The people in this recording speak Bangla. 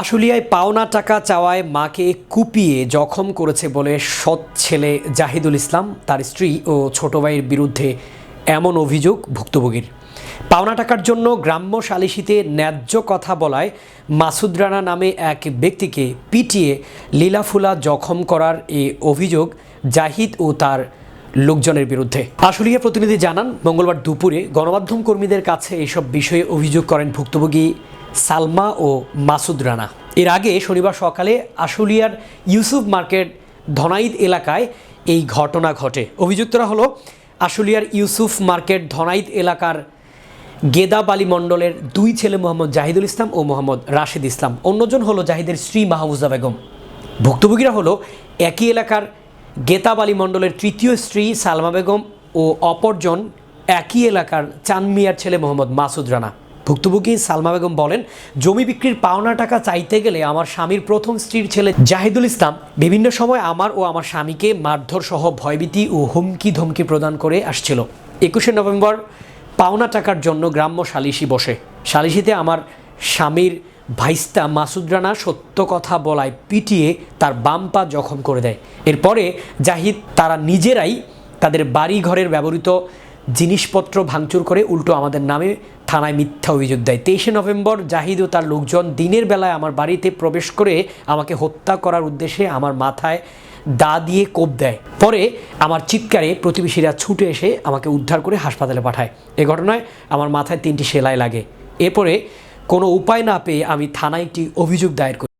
আশুলিয়ায় পাওনা টাকা চাওয়ায় মাকে কুপিয়ে জখম করেছে বলে সৎ ছেলে জাহিদুল ইসলাম, তার স্ত্রী ও ছোট ভাইয়ের বিরুদ্ধে এমন অভিযোগ ভুক্তভোগীর। পাওনা টাকার জন্য গ্রাম্য সালিসিতে ন্যায্য কথা বলায় মাসুদ রানা নামে এক ব্যক্তিকে পিটিয়ে লীলাফুলা জখম করার এ অভিযোগ জাহিদ ও তার লোকজনের বিরুদ্ধে। আশুলিয়া প্রতিনিধি জানান, মঙ্গলবার দুপুরে গণমাধ্যম কর্মীদের কাছে এসব বিষয়ে অভিযোগ করেন ভুক্তভোগী সালমা ও মাসুদ রানা। এর আগে শনিবার সকালে আশুলিয়ার ইউসুফ মার্কেট ধনাইদ এলাকায় এই ঘটনা ঘটে। অভিযুক্তরা হলো আশুলিয়ার ইউসুফ মার্কেট ধনাইদ এলাকার গেদা বালি মণ্ডলের দুই ছেলে মোহাম্মদ জাহিদুল ইসলাম ও মোহাম্মদ রাশেদ ইসলাম। অন্যজন হলো জাহিদের স্ত্রী মাহবুজা বেগম। ভুক্তভোগীরা হলো একই এলাকার গেতাব আলী মণ্ডলের তৃতীয় স্ত্রী সালমা বেগম ও অপরজন একই এলাকার চানমিয়ার ছেলে মোহাম্মদ মাসুদ রানা। ভুক্তভোগী সালমা বেগম বলেন, জমি বিক্রির পাওনা টাকা চাইতে গেলে আমার স্বামীর প্রথম স্ত্রীর ছেলে জাহিদুল ইসলাম বিভিন্ন সময় আমার ও আমার স্বামীকে মারধর সহ ভয়ভীতি ও হুমকি ধমকি প্রদান করে আসছিল। একুশে নভেম্বর পাওনা টাকার জন্য গ্রাম্য সালিশি বসে। সালিশিতে আমার স্বামীর ভাইস্তা মাসুদ রানা সত্য কথা বলায় পিটিয়ে তার বাম পা জখম করে দেয়। এরপরে জাহিদ তারা নিজেরাই তাদের বাড়ি ঘরের ব্যবহৃত জিনিসপত্র ভাঙচুর করে উল্টো আমাদের নামে থানায় মিথ্যা অভিযোগ দেয়। তেইশে নভেম্বর জাহিদ ও তার লোকজন দিনের বেলায় আমার বাড়িতে প্রবেশ করে আমাকে হত্যা করার উদ্দেশ্যে আমার মাথায় দা দিয়ে কোপ দেয়। পরে আমার চিৎকারে প্রতিবেশীরা ছুটে এসে আমাকে উদ্ধার করে হাসপাতালে পাঠায়। এ ঘটনায় আমার মাথায় তিনটি সেলাই লাগে। এরপরে কোনো উপায় না পেয়ে আমি থানায় একটি অভিযোগ দায়ের করি।